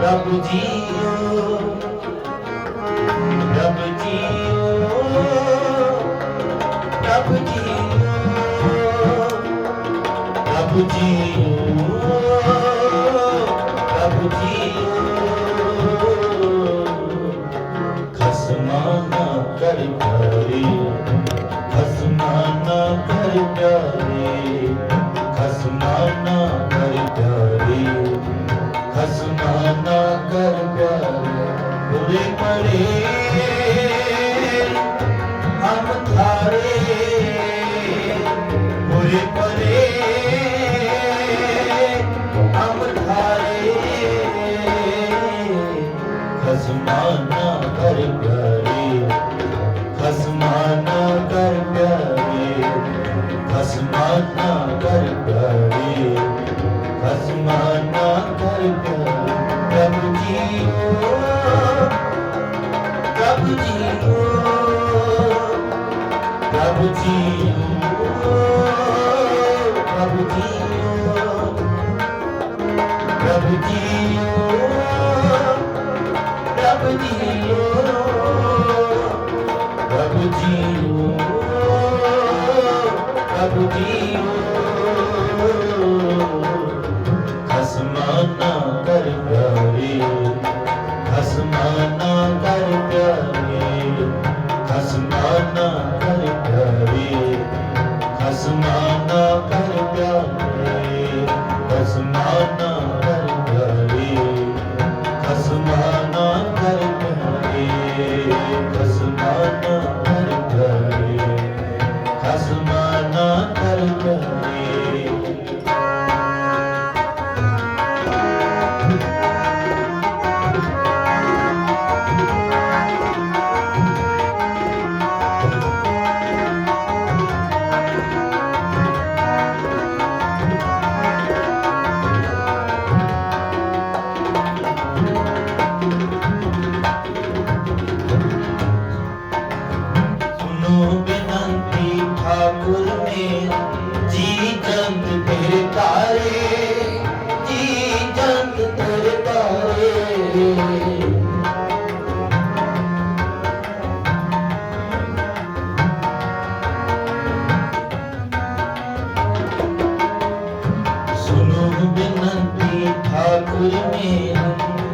ਰੱਬ ਜੀਓ। ਖਸਮਾਂ ਨਾ ਕਰ ਪਿਆਰੇ ਬੁਰੇ ਪੜੇ ਹਮ ਥਾਰੇ ਬੁਰੇ ਪੜੇ ਹਮ ਥਾਰੇ ਖਸਮਾਂ ਕਰ ਪਿਆਰੇ। ਪ੍ਰਭੂ ਜੀਓ ਪ੍ਰਭੂ ਜੀਓ ਪ੍ਰਭੂ ਜੀਓ ਪ੍ਰਭੂ ਜੀਓ ਪ੍ਰਭੂ ਜੀਓ ਪ੍ਰਭੂ ਜੀਓ ਪ੍ਰਭੂ ਜੀਓ ਪ੍ਰਭੂ ਜੀਓ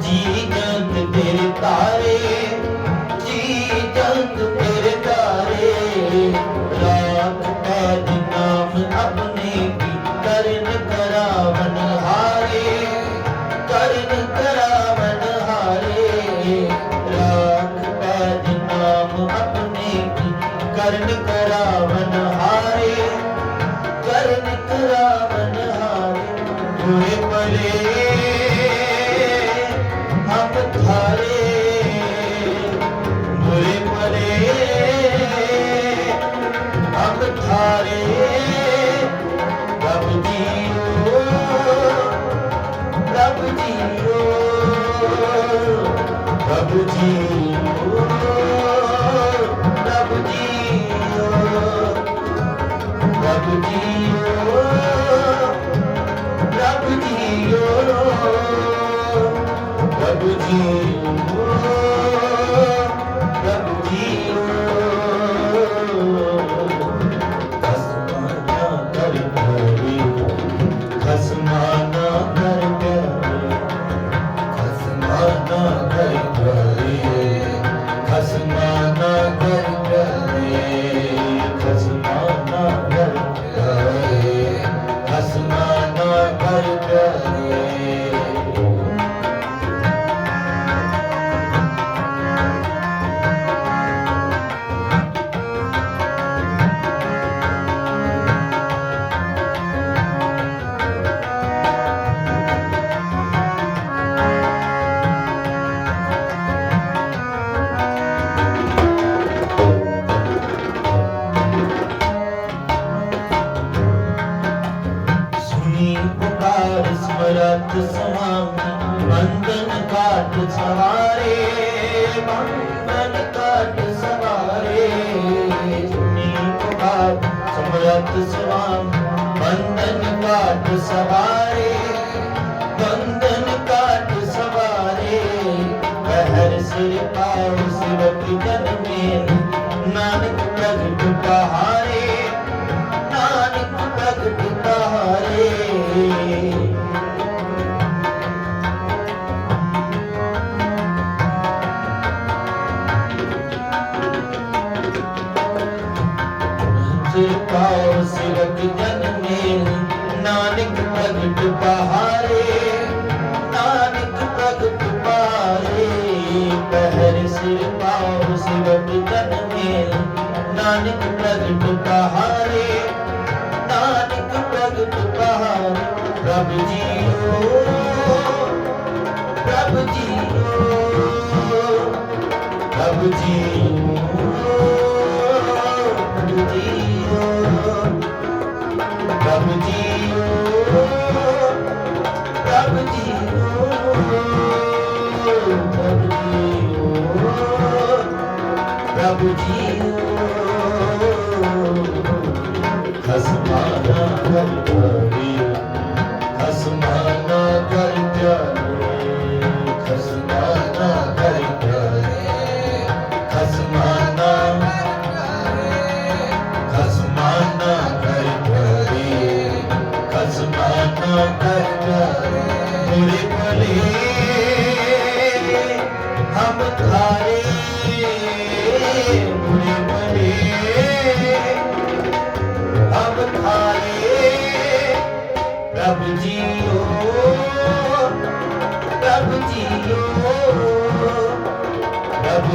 जी का ਰੱਬ ਜੀ ਰੱਬ ਜੀ ਰੱਬ ਜੀ ਰੱਬ ਜੀ ਰੱਬ ਜੀ Uh-huh. ਪਾਉ ਸਿਵਤ ਤਨ ਮੇਲ ਨਾਨਕ ਪ੍ਰਗਟ ਪਹਾਰੇ ਨਾਨਕ ਪ੍ਰਗਟ ਪਹਾਰੇ ਪ੍ਰਭ ਜੀ ਓ ਪ੍ਰਭ ਜੀ ਓ ਪ੍ਰਭ ਜੀ ਪ੍ਰਭ ਜੀ ਪ੍ਰਭ ਜੀ ਪ੍ਰਭ ਜੀ हमारे Rabu ji ho, Rabu ji ho, Rabu.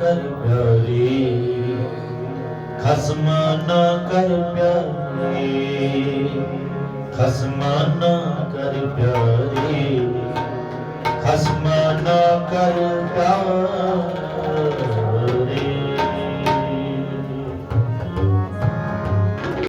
ਕਰ ਪਿਆਰੀ। ਖਸਮ ਨਾ ਕਰ ਪਿਆਰੀ। ਖਸਮ ਨਾ ਕਰ ਪਿਆਰੀ। ਖਸਮ ਨਾ ਕਰ ਪਿਆਰੀ।